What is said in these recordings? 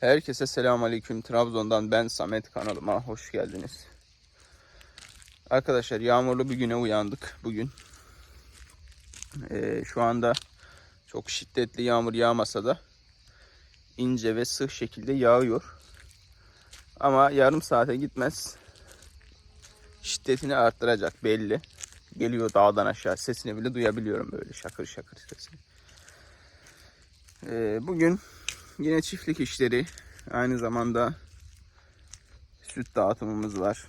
Herkese selamünaleyküm. Trabzon'dan ben Samet kanalıma hoş geldiniz. Arkadaşlar yağmurlu bir güne uyandık bugün. Ee, şu anda çok şiddetli yağmur yağmasa da ince ve sık şekilde yağıyor. Ama yarım saate gitmez. Şiddetini arttıracak belli. Geliyor dağdan aşağı. Sesini bile duyabiliyorum böyle şakır şakır sesini. Ee, bugün Yine çiftlik işleri. Aynı zamanda süt dağıtımımız var.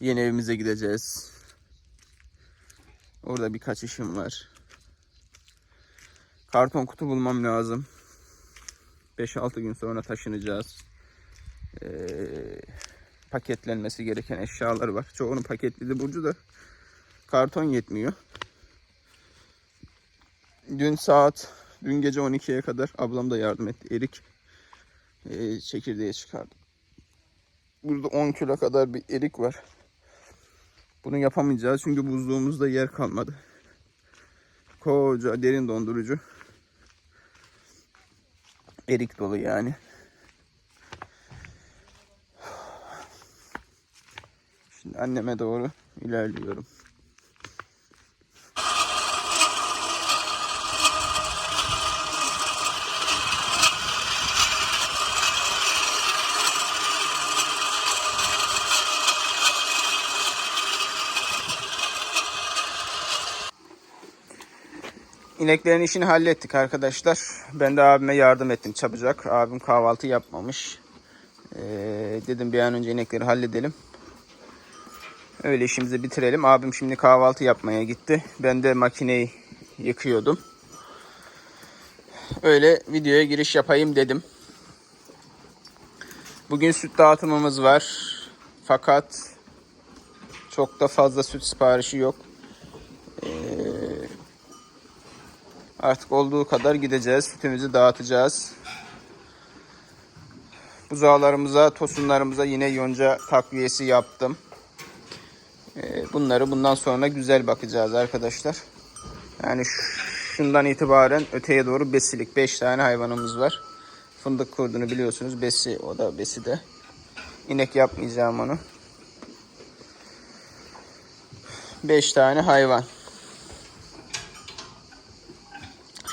Yeni evimize gideceğiz. Orada birkaç işim var. Karton kutu bulmam lazım. 5-6 gün sonra taşınacağız. Ee, paketlenmesi gereken eşyalar var. Çoğunu paketledi Burcu da karton yetmiyor. Dün saat Dün gece 12'ye kadar ablam da yardım etti. Erik e, çekirdeği çıkardı. Burada 10 kilo kadar bir erik var. Bunu yapamayacağız çünkü buzluğumuzda yer kalmadı. Koca derin dondurucu. Erik dolu yani. Şimdi anneme doğru ilerliyorum. İneklerin işini hallettik arkadaşlar. Ben de abime yardım ettim çabucak. Abim kahvaltı yapmamış. Ee, dedim bir an önce inekleri halledelim. Öyle işimizi bitirelim. Abim şimdi kahvaltı yapmaya gitti. Ben de makineyi yıkıyordum. Öyle videoya giriş yapayım dedim. Bugün süt dağıtımımız var. Fakat çok da fazla süt siparişi yok. Artık olduğu kadar gideceğiz. Sütümüzü dağıtacağız. Buzağlarımıza, tosunlarımıza yine yonca takviyesi yaptım. Ee, bunları bundan sonra güzel bakacağız arkadaşlar. Yani şundan itibaren öteye doğru besilik 5 tane hayvanımız var. Fındık kurdunu biliyorsunuz. Besi o da besi de. İnek yapmayacağım onu. 5 tane hayvan.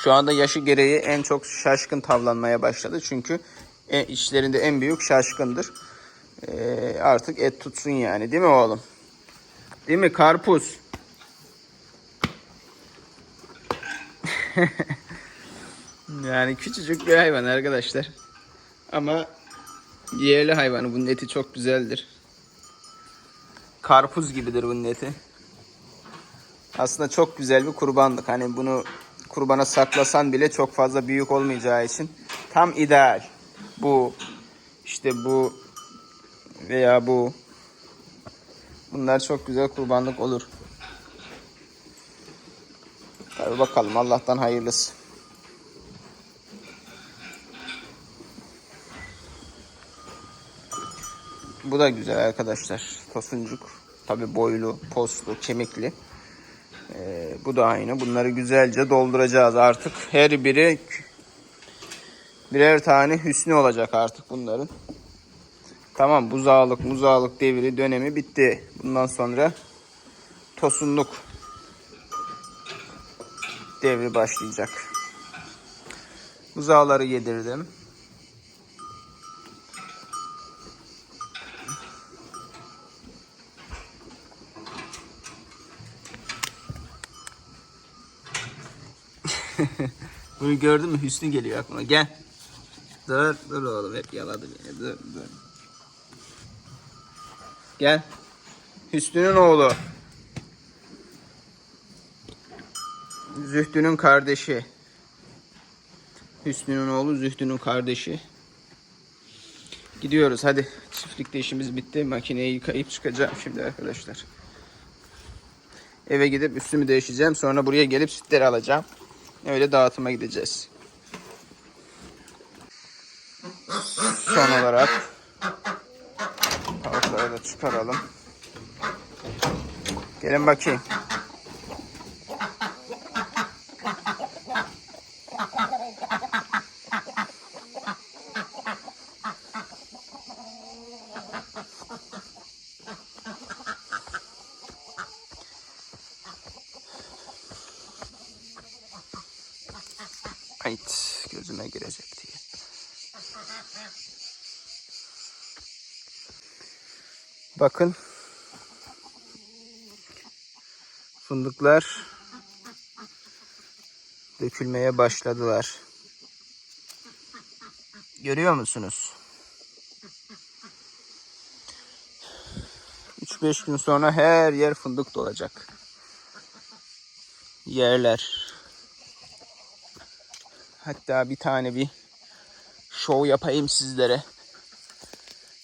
Şu anda yaşı gereği en çok şaşkın tavlanmaya başladı. Çünkü en, içlerinde en büyük şaşkındır. Ee, artık et tutsun yani değil mi oğlum? Değil mi karpuz? yani küçücük bir hayvan arkadaşlar. Ama yerli hayvanı. Bunun eti çok güzeldir. Karpuz gibidir bunun eti. Aslında çok güzel bir kurbanlık. Hani bunu kurbana saklasan bile çok fazla büyük olmayacağı için tam ideal. Bu işte bu veya bu bunlar çok güzel kurbanlık olur. Tabi bakalım Allah'tan hayırlısı. Bu da güzel arkadaşlar. Tosuncuk. Tabi boylu, postlu, kemikli. Ee, bu da aynı. Bunları güzelce dolduracağız artık. Her biri birer tane hüsnü olacak artık bunların. Tamam buzağlık muzağlık devri dönemi bitti. Bundan sonra tosunluk devri başlayacak. Buzağları yedirdim. Bunu gördün mü Hüsnü geliyor aklıma. Gel. Dur dur oğlum hep yaladı beni. Dur dur. Gel. Hüsnü'nün oğlu. Zühtü'nün kardeşi. Hüsnü'nün oğlu Zühtü'nün kardeşi. Gidiyoruz hadi. Çiftlikte işimiz bitti. Makineyi yıkayıp çıkacağım şimdi arkadaşlar. Eve gidip üstümü değişeceğim. Sonra buraya gelip sütleri alacağım. Öyle dağıtıma gideceğiz. Son olarak tavukları da çıkaralım. Gelin bakayım. Bakın. Fındıklar dökülmeye başladılar. Görüyor musunuz? 3-5 gün sonra her yer fındık dolacak. Yerler. Hatta bir tane bir şov yapayım sizlere.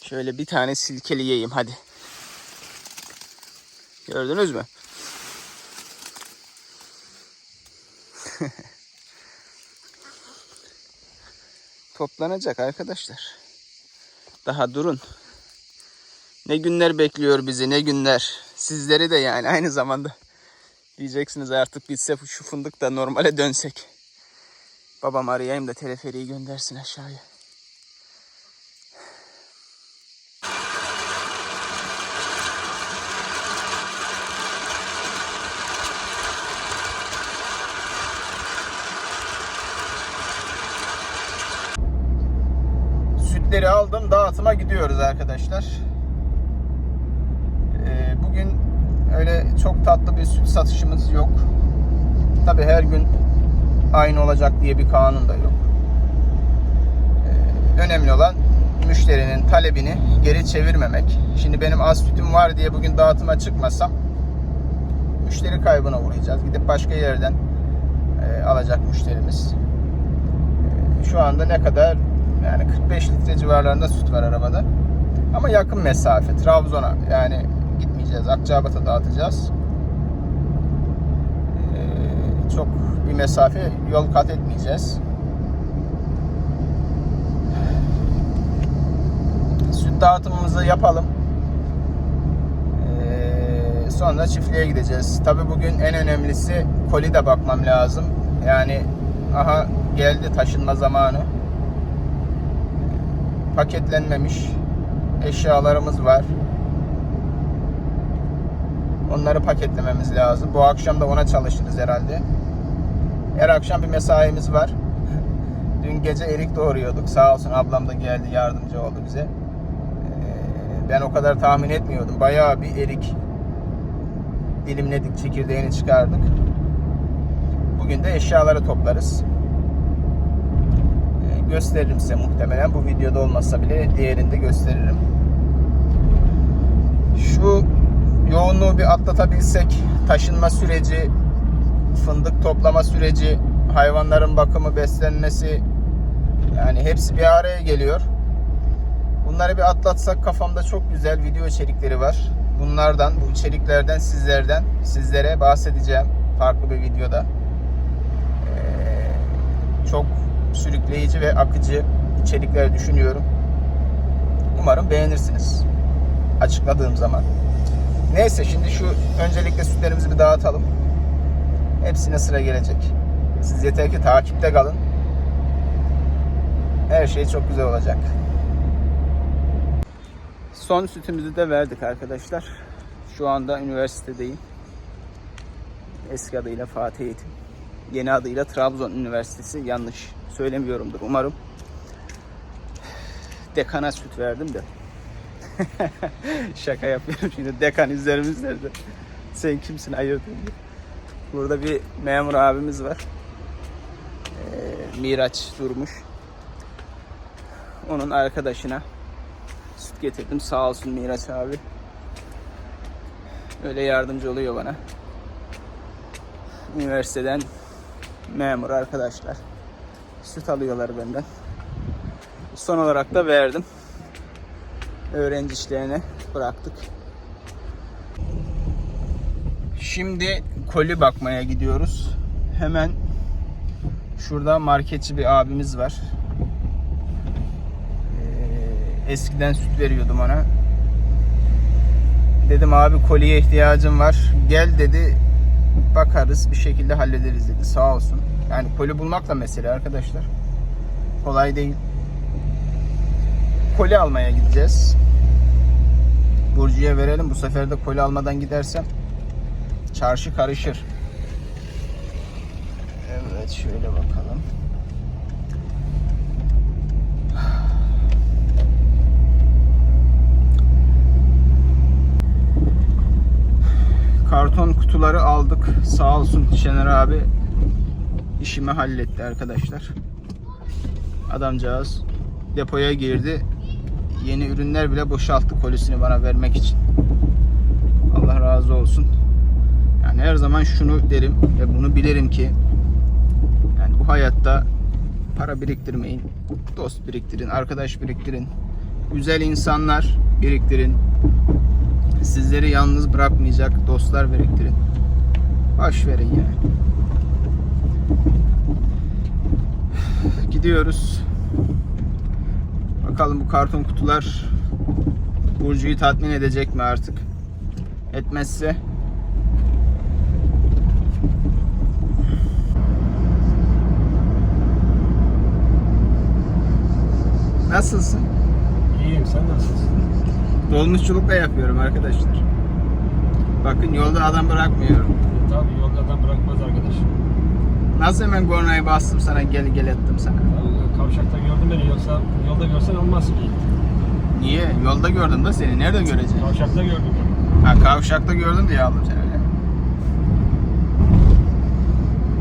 Şöyle bir tane silkeleyeyim hadi. Gördünüz mü? Toplanacak arkadaşlar. Daha durun. Ne günler bekliyor bizi ne günler. Sizleri de yani aynı zamanda. Diyeceksiniz artık bitse şu fındık da normale dönsek. Babam arayayım da teleferiği göndersin aşağıya. Sütleri aldım dağıtıma gidiyoruz arkadaşlar. Ee, bugün öyle çok tatlı bir süt satışımız yok. Tabi her gün aynı olacak diye bir kanun da yok. Ee, önemli olan müşterinin talebini geri çevirmemek. Şimdi benim az sütüm var diye bugün dağıtıma çıkmasam müşteri kaybına uğrayacağız. Gidip başka yerden e, alacak müşterimiz. E, şu anda ne kadar yani 45 litre civarlarında süt var arabada. Ama yakın mesafe Trabzon'a yani gitmeyeceğiz. Akçabat'a dağıtacağız. Ee, çok bir mesafe yol kat etmeyeceğiz. Süt dağıtımımızı yapalım. Ee, sonra çiftliğe gideceğiz. Tabi bugün en önemlisi koli de bakmam lazım. Yani aha geldi taşınma zamanı paketlenmemiş eşyalarımız var. Onları paketlememiz lazım. Bu akşam da ona çalışırız herhalde. Her akşam bir mesaimiz var. Dün gece erik doğruyorduk. Sağ olsun ablam da geldi yardımcı oldu bize. Ee, Ben o kadar tahmin etmiyordum. Bayağı bir erik dilimledik, çekirdeğini çıkardık. Bugün de eşyaları toplarız gösteririm size muhtemelen. Bu videoda olmasa bile diğerinde gösteririm. Şu yoğunluğu bir atlatabilsek taşınma süreci, fındık toplama süreci, hayvanların bakımı, beslenmesi yani hepsi bir araya geliyor. Bunları bir atlatsak kafamda çok güzel video içerikleri var. Bunlardan, bu içeriklerden sizlerden, sizlere bahsedeceğim farklı bir videoda. Ee, çok sürükleyici ve akıcı içerikler düşünüyorum. Umarım beğenirsiniz. Açıkladığım zaman. Neyse şimdi şu öncelikle sütlerimizi bir dağıtalım. Hepsine sıra gelecek. Siz yeter ki takipte kalın. Her şey çok güzel olacak. Son sütümüzü de verdik arkadaşlar. Şu anda üniversitedeyim. Eski adıyla Fatih Eğitim. Yeni adıyla Trabzon Üniversitesi. Yanlış söylemiyorumdur umarım. Dekana süt verdim de. Şaka yapıyorum şimdi dekan üzerimizde. Sen kimsin ayırdın diye. Burada bir memur abimiz var. Ee, Miraç durmuş. Onun arkadaşına süt getirdim. Sağ olsun Miraç abi. Öyle yardımcı oluyor bana. Üniversiteden memur arkadaşlar süt alıyorlar benden. Son olarak da verdim. Öğrenci işlerine bıraktık. Şimdi koli bakmaya gidiyoruz. Hemen şurada marketçi bir abimiz var. Ee, eskiden süt veriyordum ona. Dedim abi koliye ihtiyacım var. Gel dedi bakarız bir şekilde hallederiz dedi. Sağ olsun. Yani koli bulmak da mesele arkadaşlar. Kolay değil. Koli almaya gideceğiz. Burcu'ya verelim. Bu sefer de koli almadan gidersem çarşı karışır. Evet şöyle bakalım. Karton kutuları aldık. Sağ olsun Şener abi işimi halletti arkadaşlar. Adamcağız depoya girdi. Yeni ürünler bile boşalttı kolisini bana vermek için. Allah razı olsun. Yani her zaman şunu derim ve bunu bilirim ki yani bu hayatta para biriktirmeyin. Dost biriktirin, arkadaş biriktirin. Güzel insanlar biriktirin. Sizleri yalnız bırakmayacak dostlar biriktirin. Baş verin yani. Gidiyoruz. Bakalım bu karton kutular Burcu'yu tatmin edecek mi artık? Etmezse Nasılsın? İyiyim sen nasılsın? Dolmuşçuluk da yapıyorum arkadaşlar. Bakın yolda adam bırakmıyorum. E, tabii yolda adam bırakmaz arkadaşım. Nasıl hemen kornayı bastım sana gel gel ettim sana. Tabii, Kavşakta gördün beni yoksa yolda görsen olmaz ki. Niye? Yolda gördüm da seni. Nerede göreceğim? Kavşakta gördüm. Ha kavşakta gördüm diye aldım seni öyle.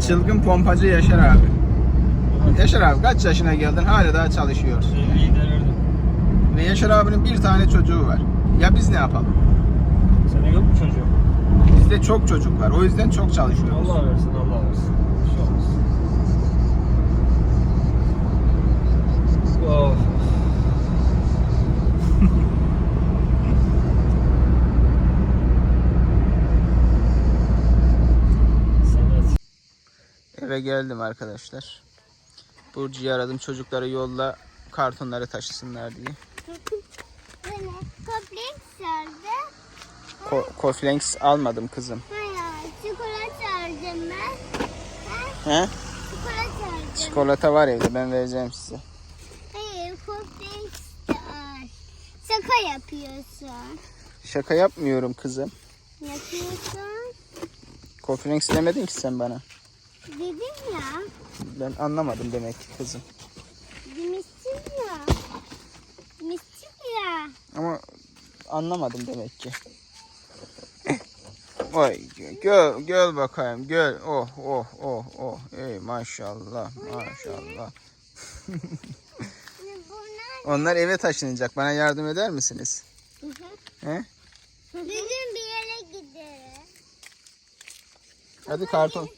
Çılgın pompacı Yaşar abi. Yaşar abi kaç yaşına geldin hala daha çalışıyorsun. 50'yi devirdim. Ve Yaşar abinin bir tane çocuğu var. Ya biz ne yapalım? Senin yok mu çocuğun? Bizde çok çocuk var. O yüzden çok çalışıyoruz. Allah versin Allah versin. Bir şey olmaz. Oh. Sanat. Eve geldim arkadaşlar. Burcu'yu aradım çocukları yolla kartonları taşısınlar diye. Ko- Koflenks almadım kızım. Hayır, çikolata aldım ben. He? Çikolata aldım. Çikolata var evde ben vereceğim size. Hayır, kompleks de al. Şaka yapıyorsun. Şaka yapmıyorum kızım. Yapıyorsun. Koflenks demedin ki sen bana. Dedim ya. Ben anlamadım demek ki kızım. Demiştin ya. Ama anlamadım demek ki. Vay gel gel bakayım gel. Oh oh oh oh. Ey maşallah maşallah. Onlar eve taşınacak. Bana yardım eder misiniz? He? Bugün bir yere gideriz. Hadi karton.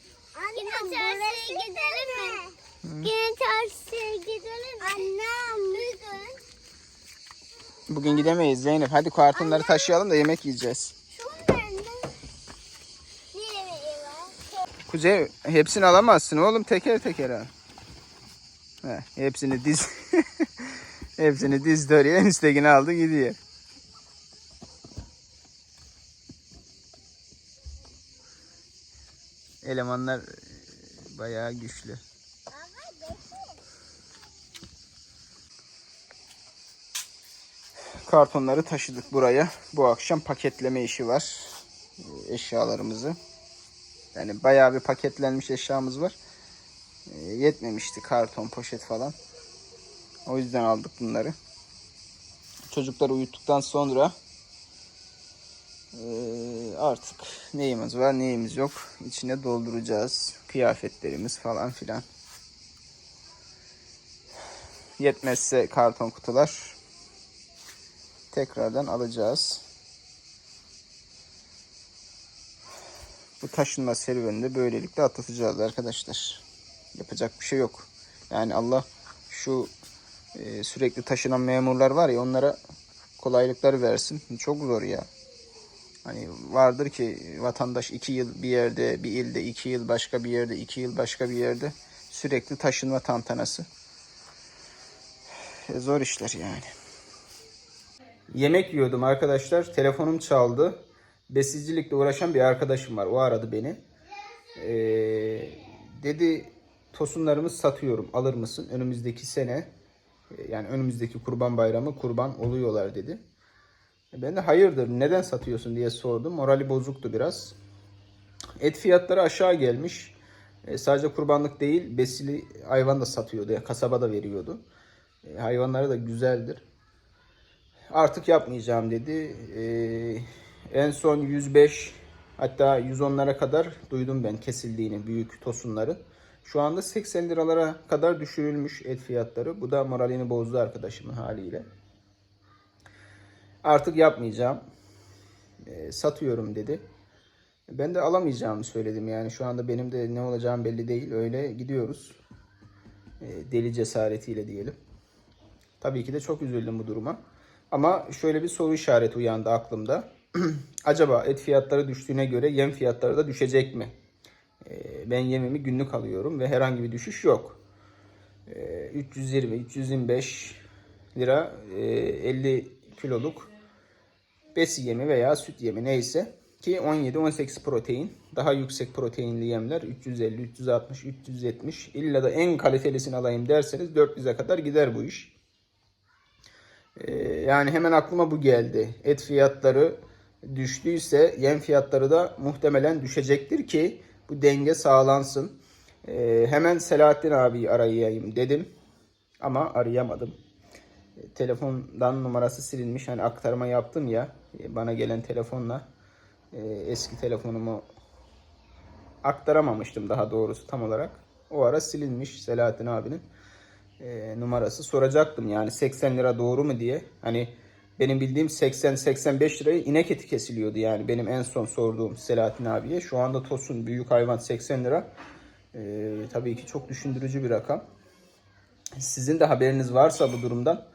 Yine çarşıya gidelim mi? Yine çarşıya gidelim mi? Annem. Bugün. Gidemeyiz Zeynep. Hadi kartonları taşıyalım da yemek yiyeceğiz. Kuzey hepsini alamazsın oğlum. Teker teker al. He, hepsini diz. hepsini diz oraya. En üsttekini aldı gidiyor. Elemanlar bayağı güçlü. Kartonları taşıdık buraya. Bu akşam paketleme işi var. e, Eşyalarımızı. Yani bayağı bir paketlenmiş eşyamız var. E, yetmemişti karton, poşet falan. O yüzden aldık bunları. Çocukları uyuttuktan sonra e, artık neyimiz var neyimiz yok içine dolduracağız. Kıyafetlerimiz falan filan. Yetmezse karton kutular tekrardan alacağız. Bu taşınma serüvenini böylelikle atlatacağız arkadaşlar. Yapacak bir şey yok. Yani Allah şu e, sürekli taşınan memurlar var ya onlara kolaylıklar versin. Çok zor ya. Hani vardır ki vatandaş iki yıl bir yerde, bir ilde iki yıl başka bir yerde, iki yıl başka bir yerde sürekli taşınma tantanası. E, zor işler yani. Yemek yiyordum arkadaşlar. Telefonum çaldı. Besicilikle uğraşan bir arkadaşım var. O aradı beni. Ee, dedi tosunlarımız satıyorum. Alır mısın? Önümüzdeki sene e, yani önümüzdeki kurban bayramı kurban oluyorlar dedi. E, Ben de hayırdır neden satıyorsun diye sordum. Morali bozuktu biraz. Et fiyatları aşağı gelmiş. E, sadece kurbanlık değil besili hayvan da satıyordu. Kasaba da veriyordu. E, hayvanları da güzeldir. Artık yapmayacağım dedi. Ee, en son 105 Hatta 110'lara kadar duydum ben kesildiğini büyük tosunları. Şu anda 80 liralara kadar düşürülmüş et fiyatları. Bu da moralini bozdu arkadaşımın haliyle. Artık yapmayacağım. E, satıyorum dedi. Ben de alamayacağımı söyledim. Yani şu anda benim de ne olacağım belli değil. Öyle gidiyoruz. E, deli cesaretiyle diyelim. Tabii ki de çok üzüldüm bu duruma. Ama şöyle bir soru işareti uyandı aklımda. Acaba et fiyatları düştüğüne göre yem fiyatları da düşecek mi? Ee, Ben yemimi günlük alıyorum ve herhangi bir düşüş yok. Ee, 320, 325 lira e, 50 kiloluk besi yemi veya süt yemi neyse ki 17-18 protein daha yüksek proteinli yemler 350, 360, 370 illa da en kalitelisini alayım derseniz 400'e kadar gider bu iş. Ee, yani hemen aklıma bu geldi. Et fiyatları düştüyse yem fiyatları da muhtemelen düşecektir ki bu denge sağlansın. Ee, hemen Selahattin abiyi arayayım dedim ama arayamadım. E, Telefondan numarası silinmiş. Hani aktarma yaptım ya e, bana gelen telefonla e, eski telefonumu aktaramamıştım daha doğrusu tam olarak. O ara silinmiş Selahattin abinin e, numarası. Soracaktım yani 80 lira doğru mu diye. Hani benim bildiğim 80-85 liraya inek eti kesiliyordu yani benim en son sorduğum Selahattin abiye. Şu anda tosun büyük hayvan 80 lira. E, tabii ki çok düşündürücü bir rakam. Sizin de haberiniz varsa bu durumdan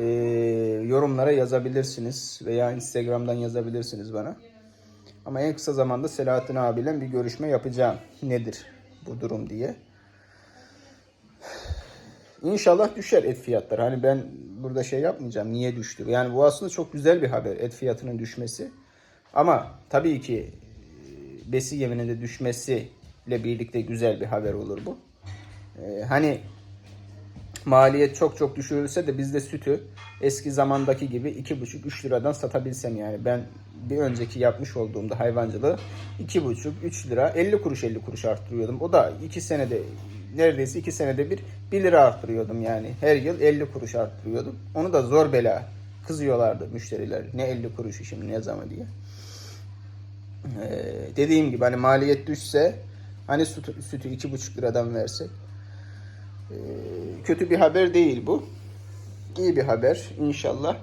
e, yorumlara yazabilirsiniz veya Instagram'dan yazabilirsiniz bana. Ama en kısa zamanda Selahattin abiyle bir görüşme yapacağım. Nedir bu durum diye. İnşallah düşer et fiyatları. Hani ben burada şey yapmayacağım. Niye düştü? Yani bu aslında çok güzel bir haber. Et fiyatının düşmesi. Ama tabii ki e, besi yeminin de düşmesiyle birlikte güzel bir haber olur bu. Ee, hani maliyet çok çok düşürülse de biz de sütü eski zamandaki gibi 2,5-3 liradan satabilsem yani ben bir önceki yapmış olduğumda hayvancılığı 2,5-3 lira 50 kuruş 50 kuruş arttırıyordum. O da 2 senede neredeyse 2 senede bir 1 lira arttırıyordum yani. Her yıl 50 kuruş arttırıyordum. Onu da zor bela kızıyorlardı müşteriler. Ne 50 kuruşu şimdi ne zaman diye. Ee, dediğim gibi hani maliyet düşse hani sütü, sütü 2,5 liradan versek ee, kötü bir haber değil bu. İyi bir haber. İnşallah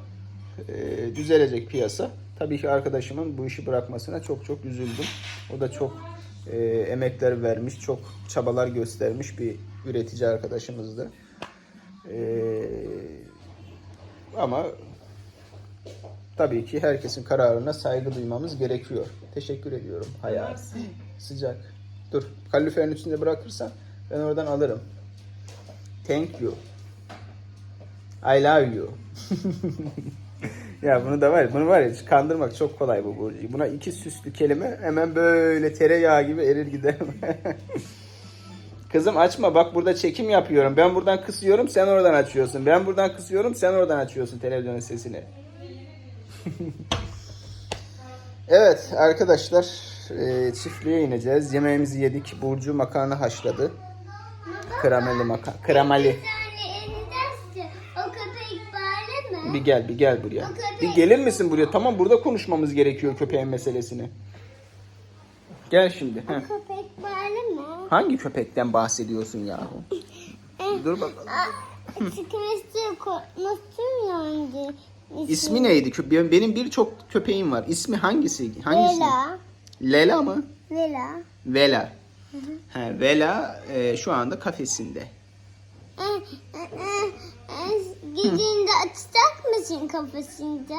ee, düzelecek piyasa. Tabii ki arkadaşımın bu işi bırakmasına çok çok üzüldüm. O da çok ee, emekler vermiş, çok çabalar göstermiş bir üretici arkadaşımızdı. Ee, ama tabii ki herkesin kararına saygı duymamız gerekiyor. Teşekkür ediyorum. Hayat. Sıcak. Dur. Kaloriferin içinde bırakırsan ben oradan alırım. Thank you. I love you. ya bunu da var ya, bunu var ya kandırmak çok kolay bu Burcu'yu. Buna iki süslü kelime hemen böyle tereyağı gibi erir gider. Kızım açma bak burada çekim yapıyorum. Ben buradan kısıyorum sen oradan açıyorsun. Ben buradan kısıyorum sen oradan açıyorsun televizyonun sesini. evet arkadaşlar e, çiftliğe ineceğiz. Yemeğimizi yedik. Burcu makarna haşladı. Kremali makarna. Kremali. Bir tane elindeyse o köpek bağlı mı? Bir gel bir gel buraya. Bir gelir misin buraya? Tamam burada konuşmamız gerekiyor köpeğin meselesini. Gel şimdi. heh. Köpek bağlı mı? Hangi köpekten bahsediyorsun yahu? Dur bakalım. Sıkmıştı korkmuştum yani. İsmi neydi? Kö- benim- birçok köpeğim var. İsmi hangisi? Hangisi? Lela. Lela mı? Lela. Vela. He, Vela e, şu anda kafesinde. Ee, e, e, e, Gidince açacak mısın kafasında?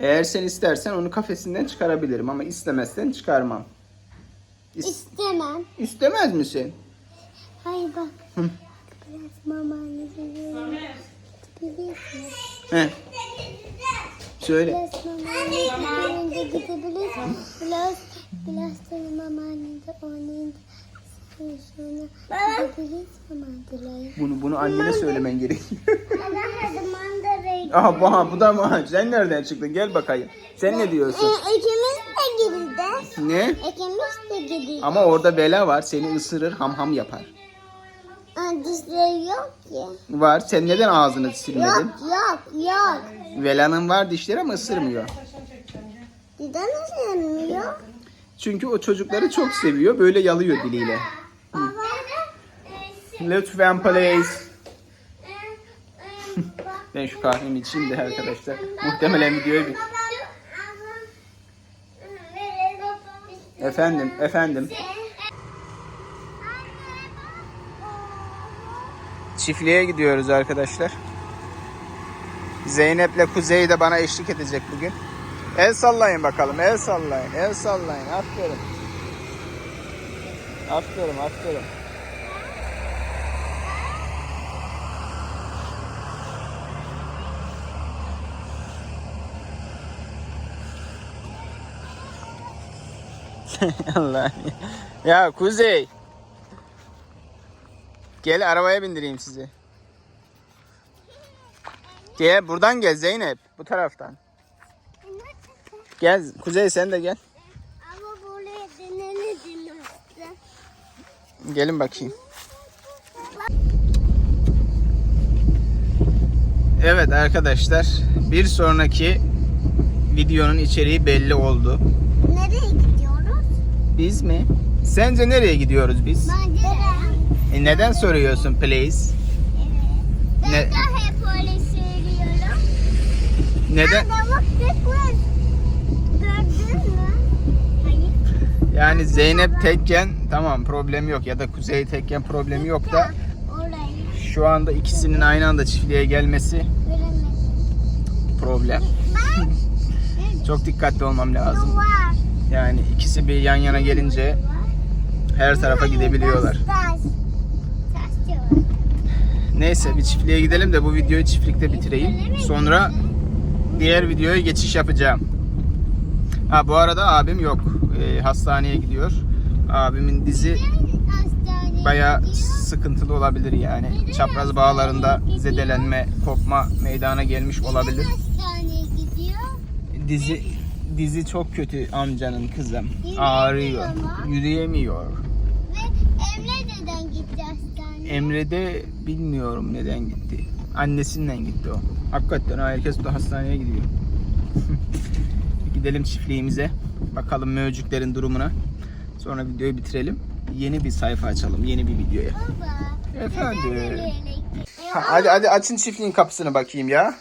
Eğer sen istersen onu kafesinden çıkarabilirim ama istemezsen çıkarmam. İs- İstemem. istemez misin? Hayır bak. Biraz mama. He. Söyle. Biraz mama önce gidebiliriz. Biraz, biraz sonra mama Bunu bunu annene söylemen gerekiyor. Ben mandalaya Aha bu, aha, bu da mı? Sen nereden çıktın? Gel bakayım. Sen ne diyorsun? E, ikimiz de gideceğiz. Ne? İkimiz de gideceğiz. Ama orada Vela var. Seni ısırır, ham ham yapar. Aa, Dişleri yok ki. Var. Sen neden ağzını silmedin? Yok yok yok. Vela'nın var dişleri ama ısırmıyor. Neden ısırmıyor? Çünkü o çocukları çok seviyor. Böyle yalıyor diliyle. Lütfen please. Ben şu kahvemi içeyim de arkadaşlar. Muhtemelen videoyu bir... Efendim, efendim. Çiftliğe gidiyoruz arkadaşlar. Zeynep'le Kuzey de bana eşlik edecek bugün. El sallayın bakalım, el sallayın, el sallayın. Aferin. Aferin, aferin. Allah. Ya Kuzey. Gel arabaya bindireyim sizi. Gel buradan gel Zeynep. Bu taraftan. Gel Kuzey sen de gel. Ama buraya. Gelin bakayım. Evet arkadaşlar bir sonraki videonun içeriği belli oldu. Biz mi? Sence nereye gidiyoruz biz? E neden soruyorsun please? Ben Ne- de hep öyle söylüyorum. Neden? Ama bak tekrar. Gördün mü? Hayır. Yani Zeynep tekken tamam problem yok ya da Kuzey tekken problemi yok da Orayı şu anda ikisinin aynı anda çiftliğe gelmesi problem. Çok dikkatli olmam lazım. Yani ikisi bir yan yana gelince her tarafa gidebiliyorlar. Neyse bir çiftliğe gidelim de bu videoyu çiftlikte bitireyim. Sonra diğer videoya geçiş yapacağım. Ha bu arada abim yok. Ee, hastaneye gidiyor. Abimin dizi gidiyor. sıkıntılı olabilir yani. Çapraz bağlarında zedelenme, kopma meydana gelmiş olabilir. Hastaneye gidiyor. Dizi dizi çok kötü amcanın kızım. Ağrıyor. Yürüyemiyor. Ve Emre neden gitti hastaneye? Emre de bilmiyorum neden gitti. Annesinden gitti o. Hakikaten herkes de hastaneye gidiyor. Gidelim çiftliğimize. Bakalım mövcüklerin durumuna. Sonra videoyu bitirelim. Yeni bir sayfa açalım. Yeni bir videoya. Baba. Efendim. neden öyle gitti? Ha, hadi hadi açın çiftliğin kapısını bakayım ya.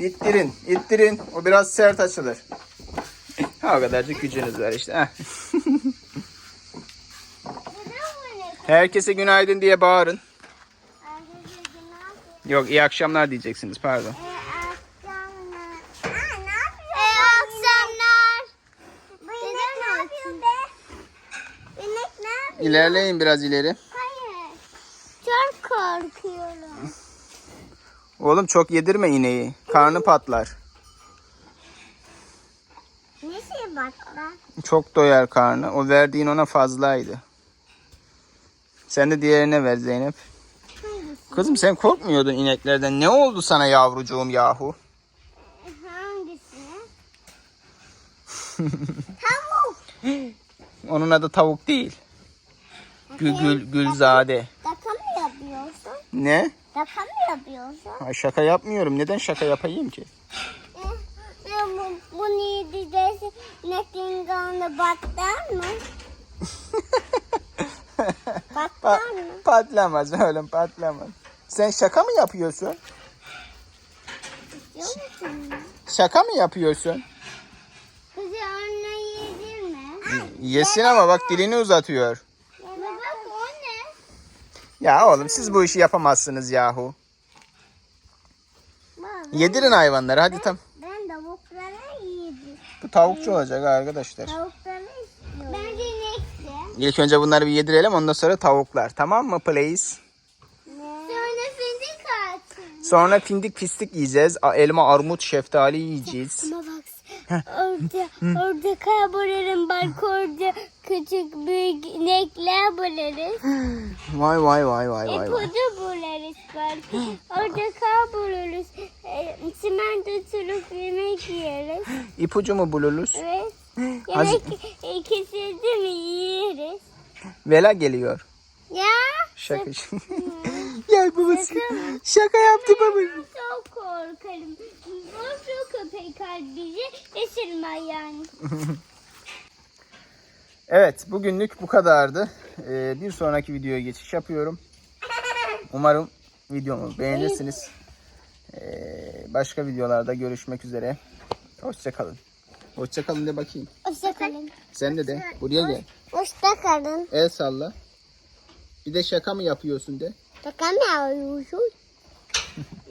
İttirin, ittirin. O biraz sert açılır. Ha o kadarcık gücünüz var işte. Herkese günaydın diye bağırın. Yok iyi akşamlar diyeceksiniz pardon. İyi akşamlar. Aa, ne yapıyor? İyi akşamlar. Bu inek ne yapıyor be? İnek ne yapıyor? İlerleyin biraz ileri. Hayır. Çok korkuyorum. Oğlum çok yedirme ineği. Karnı patlar. Nesi bak lan? Çok doyar karnı. O verdiğin ona fazlaydı. Sen de diğerine ver Zeynep. Hangisi? Kızım sen korkmuyordun ineklerden. Ne oldu sana yavrucuğum yahu? Hangisini? Tavuk. Onun adı tavuk değil. Gül, gül, gülzade. Daka mı yapıyorsun? Ne? Daka mı yapıyorsun? Ha, şaka yapmıyorum. Neden şaka yapayım ki? Bu, bunu yedi dersin. Nekin kanı battar mı? Battar Pa- mı? patlamaz oğlum patlamaz. Sen şaka mı yapıyorsun? Musun? Şaka mı yapıyorsun? Kızı anne yedirme. Yesin ama bak dilini uzatıyor. Baba bak o ne? Ya oğlum siz bu işi yapamazsınız yahu. Baba, Yedirin hayvanları hadi tam. ben tavuklara yedim. Bu tavukçu olacak arkadaşlar. Tavukları istiyorum. Ben de inekti. İlk önce bunları bir yedirelim ondan sonra tavuklar. Tamam mı please? Sonra fındık atın. Sonra pindik pislik yiyeceğiz. A- Elma, armut, şeftali yiyeceğiz. Ama bak orada orada kaybolurum bak orada küçük büyük inekler buluruz. Vay vay vay vay vay vay. İpucu buluruz belki. Orada kayboluruz. E, Simento sürüp yemek yeriz. İpucu mu buluruz? Evet. Az- Yemek ikisi de mi yeriz? Vela geliyor. Ya. Şaka. Gel babası. Şaka yaptı baba. Çok korkarım. Bu köpek bizi ısırma yani. Evet bugünlük bu kadardı. Ee, bir sonraki videoya geçiş yapıyorum. Umarım videomu beğenirsiniz. Ee, başka videolarda görüşmek üzere. Hoşçakalın. Hoşçakalın de bakayım. Hoşçakalın. Sen de de. Buraya gel. Hoşçakalın. El salla. Bir de şaka mı yapıyorsun de. Bakalım ne yapıyorsun?